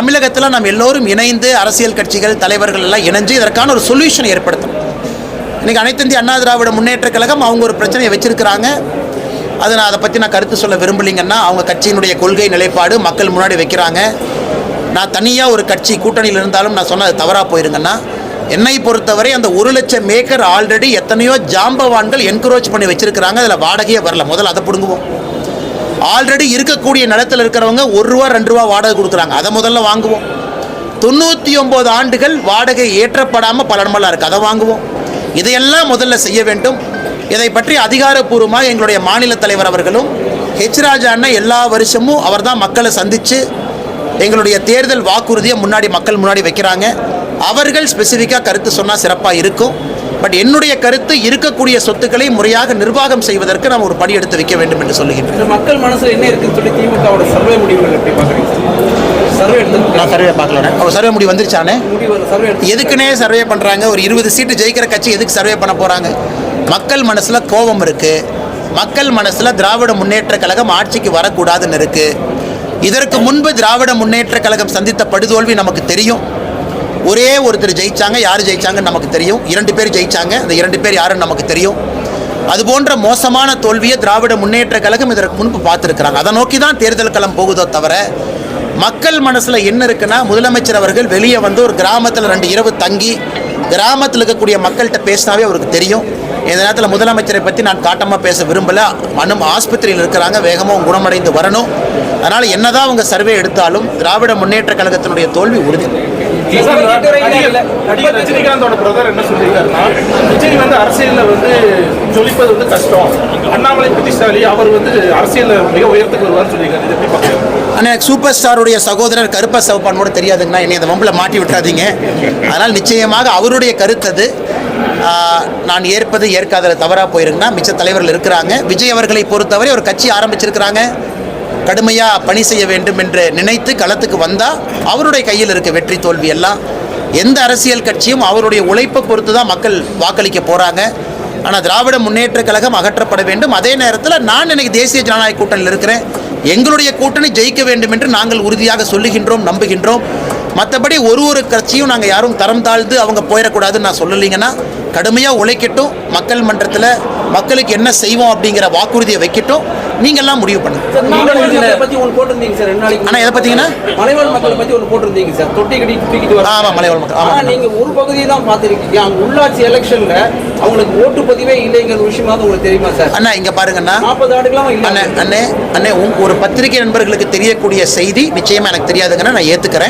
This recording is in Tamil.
தமிழகத்தில் நாம் எல்லோரும் இணைந்து அரசியல் கட்சிகள் தலைவர்கள் எல்லாம் இணைஞ்சு இதற்கான ஒரு சொல்யூஷன் ஏற்படுத்தணும். இன்றைக்கி அனைத்து இந்திய அண்ணா திராவிட முன்னேற்ற கழகம் அவங்க ஒரு பிரச்சனையை வச்சுருக்கிறாங்க. அதை நான் அதை பற்றி நான் கருத்து சொல்ல விரும்பலைங்கன்னா அவங்க கட்சியினுடைய கொள்கை நிலைப்பாடு மக்கள் முன்னாடி வைக்கிறாங்க. நான் தனியாக ஒரு கட்சி கூட்டணியில் இருந்தாலும் நான் சொன்னது தவறாக போயிருங்கன்னா என்னை பொறுத்தவரை அந்த ஒரு லட்சம் மேக்கர் ஆல்ரெடி எத்தனையோ ஜாம்பவான்கள் என்கரேஜ் பண்ணி வச்சுருக்கிறாங்க. அதில் வாடகையே வரல. முதல்ல அதை பிடுங்குவோம். ஆல்ரெடி இருக்கக்கூடிய நிலத்தில் இருக்கிறவங்க ஒரு ரூபா ரெண்டு ரூபா வாடகை கொடுக்குறாங்க. அதை முதல்ல வாங்குவோம். தொண்ணூற்றி ஒம்பது ஆண்டுகள் வாடகை ஏற்றப்படாமல் பல நம்மளாக இருக்குது அதை வாங்குவோம். இதையெல்லாம் முதல்ல செய்ய வேண்டும். இதை பற்றி அதிகாரப்பூர்வமாக எங்களுடைய மாநில தலைவர் அவர்களும் ஹெச் ராஜா அண்ணன் எல்லா வருஷமும் அவர் தான் மக்களை சந்தித்து எங்களுடைய தேர்தல் வாக்குறுதியை முன்னாடி மக்கள் முன்னாடி வைக்கிறாங்க. அவர்கள் ஸ்பெசிஃபிக்காக கருத்து சொன்னால் சிறப்பாக இருக்கும். பட் என்னுடைய கருத்து இருக்கக்கூடிய சொத்துக்களை முறையாக நிர்வாகம் செய்வதற்கு நாம் ஒரு படி எடுத்து வைக்க வேண்டும் என்று சொல்லுகின்றேன் மக்கள் மனசுல என்ன இருக்குன்னு சொல்லி திமுகவோட சர்வே முடிவுகள் எப்படி பாக்குறீங்க சர்வே எடுத்து நான் சர்வே பார்க்கல. அவர் சர்வே முடி வந்துருச்சானே முடிவு சர்வே எடுத்து எதுக்குன்னே சர்வே பண்ணுறாங்க ஒரு இருபது சீட்டு ஜெயிக்கிற கட்சி எதுக்கு சர்வே பண்ண போகிறாங்க மக்கள் மனசில் கோபம் இருக்குது மக்கள் மனசில் திராவிட முன்னேற்ற கழகம் ஆட்சிக்கு வரக்கூடாதுன்னு இருக்குது இதற்கு முன்பு திராவிட முன்னேற்ற கழகம் சந்தித்த படுதோல்வி நமக்கு தெரியும். ஒரே ஒருத்தர் ஜெயிச்சாங்க யார் ஜெயிச்சாங்கன்னு நமக்கு தெரியும். இரண்டு பேர் ஜெயிச்சாங்க அந்த இரண்டு பேர் யாருன்னு நமக்கு தெரியும். அது போன்ற மோசமான தோல்வியை திராவிட முன்னேற்ற கழகம் இதற்கு முன்பு பார்த்துருக்குறாங்க. அதை நோக்கி தான் தேர்தல் களம் போகுதோ தவிர மக்கள் மனசில் என்ன இருக்குன்னா முதலமைச்சர் அவர்கள் வெளியே வந்து ஒரு கிராமத்தில் ரெண்டு இரவு தங்கி கிராமத்தில் இருக்கக்கூடிய மக்கள்கிட்ட பேசினாவே அவருக்கு தெரியும். இந்த நேரத்தில் முதலமைச்சரை பற்றி நான் காட்டமாக பேச விரும்பலை. மனம் ஆஸ்பத்திரியில் இருக்கிறாங்க வேகமாக குணமடைந்து வரணும். அதனால் என்னதான் அவங்க சர்வே எடுத்தாலும் திராவிட முன்னேற்ற கழகத்தினுடைய தோல்வி உறுதி. நடிகர் நடிகர் ரஜினிகாந்தோட பிரதர் என்ன சொல்லியிருக்காருன்னா விஜய் வந்து அரசியல்ல வந்து ஜொலிப்பது வந்து கஷ்டம். அண்ணாமலை புத்திசாலி அவர் வந்து அரசியல்ல மிக உயரத்துக்கு வருவார்னு சொல்லியிருக்காரு. இது எப்படி பார்க்குறீங்க? ஆனால் எனக்கு சூப்பர் ஸ்டாருடைய சகோதரர் கருப்ப சவப்பான் கூட தெரியாதுங்கண்ணா. என்னை அந்த வம்பில் மாட்டி விட்டுறாதீங்க. அதனால் நிச்சயமாக அவருடைய கருத்து அது. ஆஹ், நான் ஏற்பது ஏற்காத தவறாக போயிருக்குன்னா மிச்ச தலைவர்கள் இருக்கிறாங்க. விஜய் அவர்களை பொறுத்தவரை ஒரு கட்சி ஆரம்பிச்சிருக்கிறாங்க. கடுமையாக பணி செய்ய வேண்டும் என்று நினைத்து களத்துக்கு வந்தால் அவருடைய கையில் இருக்க வெற்றி தோல்வி எல்லாம் எந்த அரசியல் கட்சியும் அவருடைய உழைப்பை பொறுத்து தான் மக்கள் வாக்களிக்க போகிறாங்க ஆனால் திராவிட முன்னேற்ற கழகம் அகற்றப்பட வேண்டும். அதே நேரத்தில் நான் இன்னைக்கு தேசிய ஜனநாயக கூட்டணியில் இருக்கிறேன். எங்களுடைய கூட்டணி ஜெயிக்க வேண்டும் என்று நாங்கள் உறுதியாக சொல்லுகின்றோம் நம்புகின்றோம். மற்றபடி ஒரு ஒரு கட்சியும் நாங்கள் யாரும் தரம் தாழ்ந்து அவங்க போயிடக்கூடாதுன்னு நான் சொல்லலைங்கன்னா கடுமையாக உழைக்கட்டும் மக்கள் மன்றத்தில் மக்களுக்கு என்ன செய்வோம் அப்படிங்கிற வாக்குறுதியை வைக்கட்டும் நீங்கள்லாம் முடிவு பண்ணுங்க. சார் மலைவாழ் மக்களை பத்தி ஒன்று போட்டிருந்தீங்க சார் ரெண்டு நாளைக்கு அண்ணா, எதை பத்திங்கண்ணா? மலைவாழ் மக்களை பத்தி ஒன்று போட்டிருந்தீங்க சார் தொட்டி கட்டி தூக்கிட்டு ஆமாம் மலைவாழ் மக்கள் ஆமாம் நீங்க ஒரு பகுதியை தான் பார்த்திருக்கீங்க. அங்க உள்ளாட்சி எலெக்ஷன்ல அவங்களுக்கு ஓட்டு பதிவே இல்லைங்கிற விஷயமா உங்களுக்கு தெரியுமா சார்? அண்ணா இங்கே பாருங்கண்ணா. நாற்பது ஆண்டுகளாக அண்ணே இல்லை அண்ணே அண்ணே உங்க ஒரு பத்திரிகை நண்பர்களுக்கு தெரியக்கூடிய செய்தி நிச்சயமாக எனக்கு தெரியாதுங்கன்னா நான் ஏற்றுக்கிறேன்